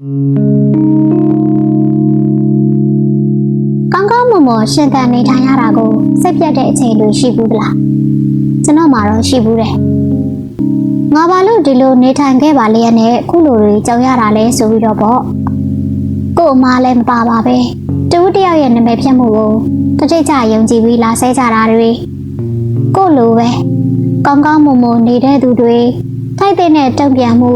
ကောင်းကောင်းမွန်မွန်ရှင်သန်နေထိုင်ရတာကိုစိတ်ပြတ်တဲ့အချိန်တွေရှိဘူးသလားကျွန်တော်မှတော့ရှိဘူးတယ်ငါဘာလို့ဒီလိုနေထိုင်ခဲ့ပါလဲနဲ့ခုလိုတွေကြောင်ရတာလဲဆိုပြီးတော့ပေါ့ကို့အမားလည်းမပါပါပဲတူတယောက်ရဲ့နာမည်ဖြတ်မှုကိုတတိကျယုံကြည်ပြီးလာဆဲကြတာတွေကို့လိုပဲကောင်းကောင်းမွန်မွန်နေတဲ့သူတွေထိုက်တဲ့နဲ့တုံ့ပြန်မှု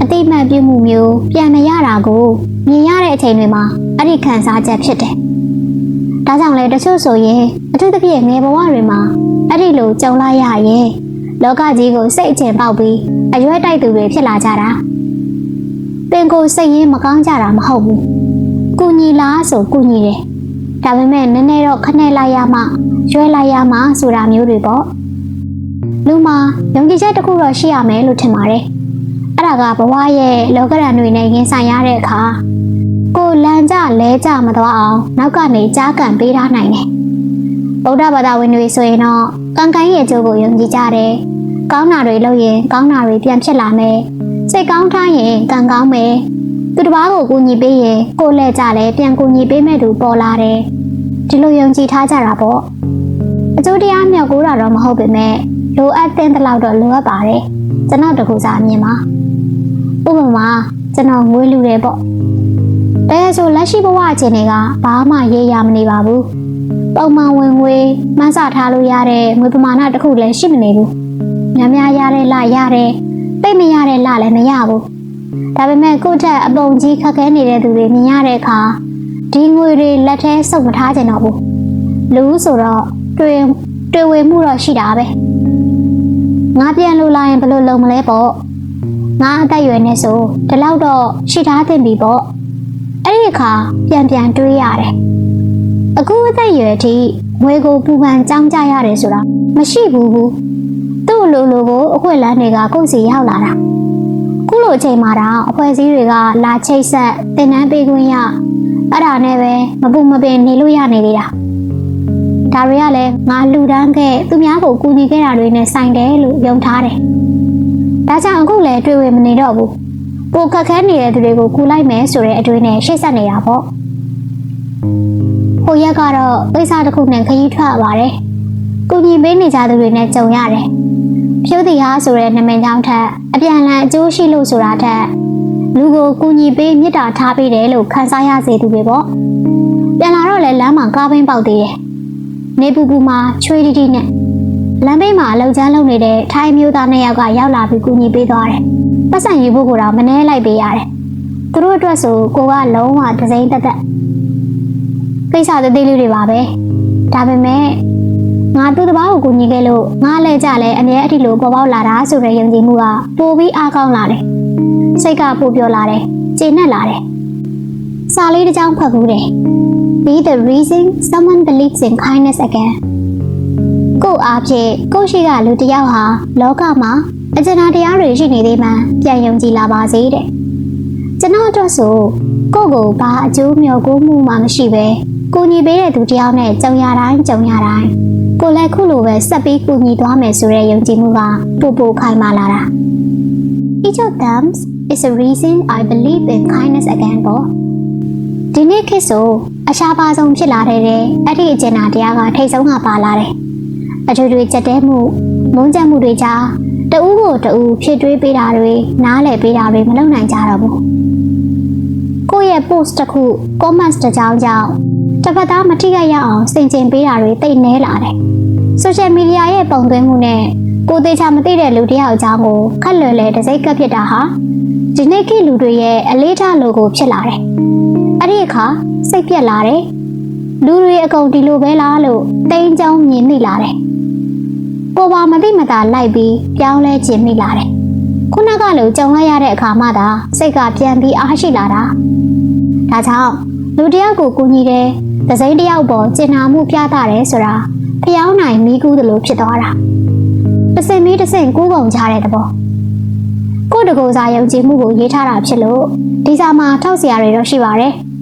အတိအမှန်ပြုမှုမျိုးပြန်မရတာကိုမြင်ရတဲ့အချိန်တွေမှာအဲ့ဒီခံစားချက်ဖြစ်တယ်ဒါကြောင့်လေတချို့ဆိုရင်အထူးသဖြင့်ငယ်ဘဝတွေမှာအဲ့ဒီလိုကြုံလာရရင်လောကကြီးကိုစိတ်အကျဉ်ပေါက်ပြီးအရွယ်တိုက်သူတွေဖြစ်လာကြတာပင်ကိုစိတ်ရင်းမကောင်းကြတာမဟုတ်ဘူးကုညီလားဆိုကုညီတယ်ဒါပေမဲ့နည်းနည်းတော့ခနဲ့လိုက်ရမှရွယ်လိုက်ရမှဆိုတာမျိုးတွေပေါ့လူမှာယုံကြည်ချက်တစ်ခုတော့ရှိရမယ်လို့ထင်ပါတယ် အဲ့ဒါကဘဝရဲ့လောကရန်တွေနဲ့ရင်ဆိုင်ရတဲ့အခါကိုလန်ကြလဲကြမသွားအောင်နောက်ကနေကြားကန်ပေးထားနိုင်တယ်။ဗုဒ္ဓဘာသာဝင်တွေဆိုရင်တော့ကံကံရဲ့အကျိုးကိုယုံကြည်ကြတယ်။ကောင်းတာတွေလုပ်ရင်ကောင်းတာတွေပြန်ဖြစ်လာမယ်။စိတ်ကောင်းထားရင်ကံကောင်းမယ်။သူတစ်ပါးကိုကူညီပေးရင်ကိုယ်လက်ကြလဲပြန်ကူညီပေးမဲ့သူပေါ်လာတယ်။ဒီလိုယုံကြည်ထားကြတာပေါ့။အကျိုးတရားမြောက်ကိုတာတော့မဟုတ်ပေမဲ့လိုအပ်တဲ့တလောက်တော့လိုအပ်ပါတယ်။ကျွန်တော်တကူစားအမြင်ပါ။ ဥပမာကျွန်တော်ငွေလူတယ်ပေါ့ဒါဆိုလက်ရှိဘဝအခြေအနေကဘာမှရေးရမနေပါဘူး။ပုံမှန်ဝင်ငွေမှန်းဆထားလို့ရတဲ့ငွေပမာဏတစ်ခုလည်းရှိမနေဘူး။များများရတဲ့လရတယ်။ပိတ်မရတဲ့လလည်းမရဘူး။ဒါပေမဲ့ကိုယ့်ထက်အပုံကြီးခက်ခဲနေတဲ့သူတွေမြင်ရတဲ့အခါဒီငွေတွေလက်ထဲစုပ်မထားကြတော့ဘူး။လူဆိုတော့တွေ့တွေ့ဝေမှုတော့ရှိတာပဲ။ငါပြန်လို့လာရင်ဘယ်လိုလုပ်မလဲပေါ့။ ငါအသက်အရွယ်နဲ့ဆိုဒီလောက်တော့ရှိထားသင့်ပြီပေါ့။အဲ့ဒီအခါပြန်ပြန်တွေးရတယ်။အခုအသက်အရွယ်အထိငွေကိုပူပန်ကြောင်းကြရတယ်ဆိုတာမရှိဘူးဘူး။သူ့လိုလိုကိုအခွင့်အလမ်းတွေကကိုယ့်စီရောက်လာတာ။ခုလိုအချိန်မှာတော့အဖွဲ့အစည်းတွေကလာချိတ်ဆက်တင်နန်းပေးခွင့်ရအဲ့ဒါနဲ့ပဲမပူမပင်နေလို့ရနေသေးတာ။ဒါတွေကလည်းငါလူတန်းခဲ့သူများကိုကူညီခဲ့တာတွေနဲ့ဆိုင်တယ်လို့ယုံထားတယ်။ ဒါကြောင့်အခုလည်းတွေ့ဝေမနေတော့ဘူး။ပိုခက်ခဲနေတဲ့သူတွေကိုကူလိုက်မယ်ဆိုတဲ့အတွေးနဲ့ရှေ့ဆက်နေတာပေါ့။ဟိုရက်ကတော့ပိတ်စာတစ်ခုနဲ့ခရီးထွက်ပါတယ်။ကုညီပေးနေကြသူတွေနဲ့ကြုံရတယ်။ဖြိုးတီဟာဆိုတဲ့နာမည်ကြောင့်ထက်အပြန်အလှန်အကျိုးရှိလို့ဆိုတာထက်လူကိုကူညီပေးမြစ်တာထားပေးတယ်လို့ခန်းစားရစေသူတွေပေါ့။ပြန်လာတော့လေလမ်းမှာကားဘင်းပေါက်သေးတယ်။နေပူပူမှာချွေးတီတီနဲ့ လမ်းဘေးမှာအလောက်ကျန်းလုံနေတဲ့ထိုင်းမျိုးသားနှစ်ယောက်ကရောက်လာပြီးကူညီပေးသွားတယ်။ပတ်စံယူဖို့ကိုတော့မနှဲလိုက်ပေးရတယ်။သူတို့အတွက်ဆိုကိုကလုံးဝဒစိမ့်တက်တက်ကိစ္စသေးသေးလေးတွေပါပဲ။ဒါပေမဲ့ငါသူ့တပားကိုကူညီခဲ့လို့ငါလဲကြလဲအမြဲအထီလိုပေါ်ပေါက်လာတာဆိုတဲ့ယုံကြည်မှုကပိုပြီးအားကောင်းလာတယ်။စိတ်ကပိုပြောလာတယ်။ကျေနပ်လာတယ်။စာလေးတစ်ကြောင်းဖတ်ဘူးတယ်။ Be the reason someone believes in kindness again. ကို့အားဖြင့်ကို့ရှိကလူတစ်ယောက်ဟာလောကမှာအကျဉ်းသားတရားတွေရှိနေသေးမှပြန်ယုံကြည်လာပါစေတဲ့ကျွန်တော်အတွက်ဆိုကိုယ့်ကိုဘာအကျိုးမျှော်ကိုးမှုမှမရှိပဲကိုညီပေးတဲ့သူတယောက်နဲ့ကြုံရတိုင်းကြုံရတိုင်းကိုလည်းခုလိုပဲဆက်ပြီးကိုညီသွားမယ်ဆိုတဲ့ယုံကြည်မှုကပိုပိုခိုင်မာလာတာ Each of them is a reason I believe in kindness again ပေါ့ဒီနေ့ခေတ်ဆိုအရှားပါဆုံးဖြစ်လာတဲ့အဲ့ဒီအကျဉ်းသားတရားကထိတ်ဆုံးကပါလာတယ် အထွေထွေကြက်တဲမှုမုန်းကြက်မှုတွေကြားတဦးကိုတဦးဖြစ်တွေးပေးတာတွေနားလည်ပေးတာတွေမလုပ်နိုင်ကြတော့ဘူးကိုယ့်ရဲ့ post တစ်ခု comments တစ်ကြောင်းကြောင့်တစ်ဖက်သားမထိခိုက်ရအောင်စင်ကျင်ပေးတာတွေတိတ်နဲလာတယ် social media ရဲ့ပုံသွင်းမှုနဲ့ကိုယ်သေးချာမသိတဲ့လူတစ်ယောက်အကြောင်းကိုခက်လွယ်လဲတစ်စိတ်ကပ်ဖြစ်တာဟာဒီနေ့ခေတ်လူတွေရဲ့အလေးထားလိုကိုဖြစ်လာတယ်အဲ့ဒီအခါစိတ်ပြက်လာတယ်လူတွေအကုန်ဒီလိုပဲလားလို့တိမ်ကြောင်းမြင်မိလာတယ် ပေါ်ပါမသိမသာလိုက်ပြီးပြောင်းလဲခြင်းမိလာတယ်ခုနကလိုကြုံလိုက်ရတဲ့အခါမှသာစိတ်ကပြန်ပြီးအားရှိလာတာဒါကြောင့်လူတယောက်ကိုကူညီတယ်တစိမ့်တယောက်ပေါ်ကျင်နာမှုပြသတယ်ဆိုတာဖျောင်းနိုင်မိကူးသလိုဖြစ်သွားတာတစိမ့်မီးတစိမ့်ကိုးပုံကြတဲ့သဘောကိုတကူစာယုံကြည်မှုကိုရေးထားတာဖြစ်လို့ဒီစာမှာထောက်စရာတွေတော့ရှိပါတယ်။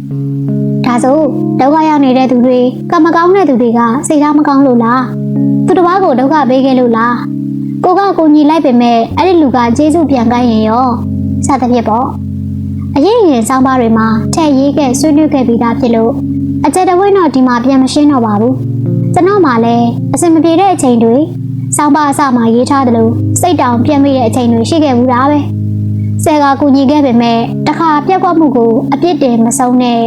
ဒါဆိုဒုက္ခရောက်နေတဲ့သူတွေကမကောင်းတဲ့သူတွေကစိတ်ထားမကောင်းလို့လားသူတစ်ပါးကိုဒုက္ခပေးခဲ့လို့လားကိုကကိုညီလိုက်ပေမဲ့အဲ့ဒီလူကကျေးဇူးပြန်ကိုင်းရင်ရောစသဖြင့်ပေါ့အရင်ရင်စောင်းပါတွေမှာထည့်ရေးခဲ့ဆွေးနွေးခဲ့ပြီးသားဖြစ်လို့အကြက်တဝင်းတော့ဒီမှာပြန်မရှင်းတော့ပါဘူးကျွန်တော်မှလည်းအစင်မပြေတဲ့အချိန်တွေစောင်းပါအစမှရေးထားတယ်လို့စိတ်တောင်ပြတ်မိတဲ့အချိန်တွေရှိခဲ့ဘူးလားပဲဆယ်ကကူညီခဲ့ပေမဲ့တခါပြက်ကွက်မှုကိုအပြစ်တင်မဆုံးနဲ့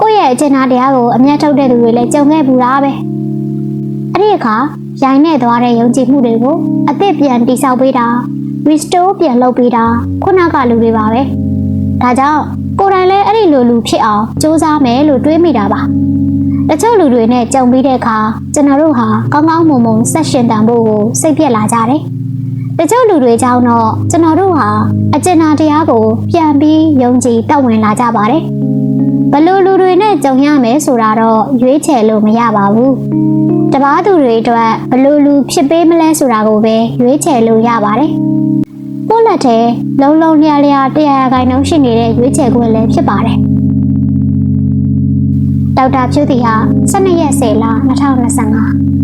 ကိုယ့်ရဲ့အကျဉ်းသားတရားကိုအမျက်ထုတ်တဲ့သူတွေလည်းကြုံခဲ့ဘူးလားပဲအဲ့ဒီအခါရိုင်းနဲ့သွားတဲ့ယုံကြည်မှုတွေကိုအသစ်ပြန်တိဆောက်ပေးတာ restore ပြန်လုပ်ပေးတာခုနကလူတွေပါပဲဒါကြောင့်ကိုယ်တိုင်လည်းအဲ့ဒီလိုလူဖြစ်အောင်စူးစမ်းမယ်လို့တွေးမိတာပါတချို့လူတွေနဲ့ကြုံပြီးတဲ့အခါကျွန်တော်တို့ဟာကောင်းကောင်းမွန်မွန်ဆက်ရှင်တန်ဖို့ကိုစိတ်ပြက်လာကြတယ်တချို့လူတွေကြောင့်တော့ကျွန်တော်တို့ဟာအကျဉ်းသားတရားကိုပြန်ပြီးယုံကြည်တောက်ဝင်လာကြပါတယ် ဘယ်လို့လူတွေနဲ့ကြုံရမယ်ဆိုတာတော့ရွေးချယ်လို့မရပါဘူးတပားသူတွေအတွက်ဘယ်လို့လူဖြစ်ပေးမလဲဆိုတာကိုပဲရွေးချယ်လို့ရပါတယ်ကိုယ့်လက်ထဲလုံလုံလျားလျားတရားရာခိုင်နှုန်းရှိနေတဲ့ရွေးချယ်ခွင့်လည်းဖြစ်ပါတယ်ဒေါက်တာဖြူတီဟာ12ရက်10လ2025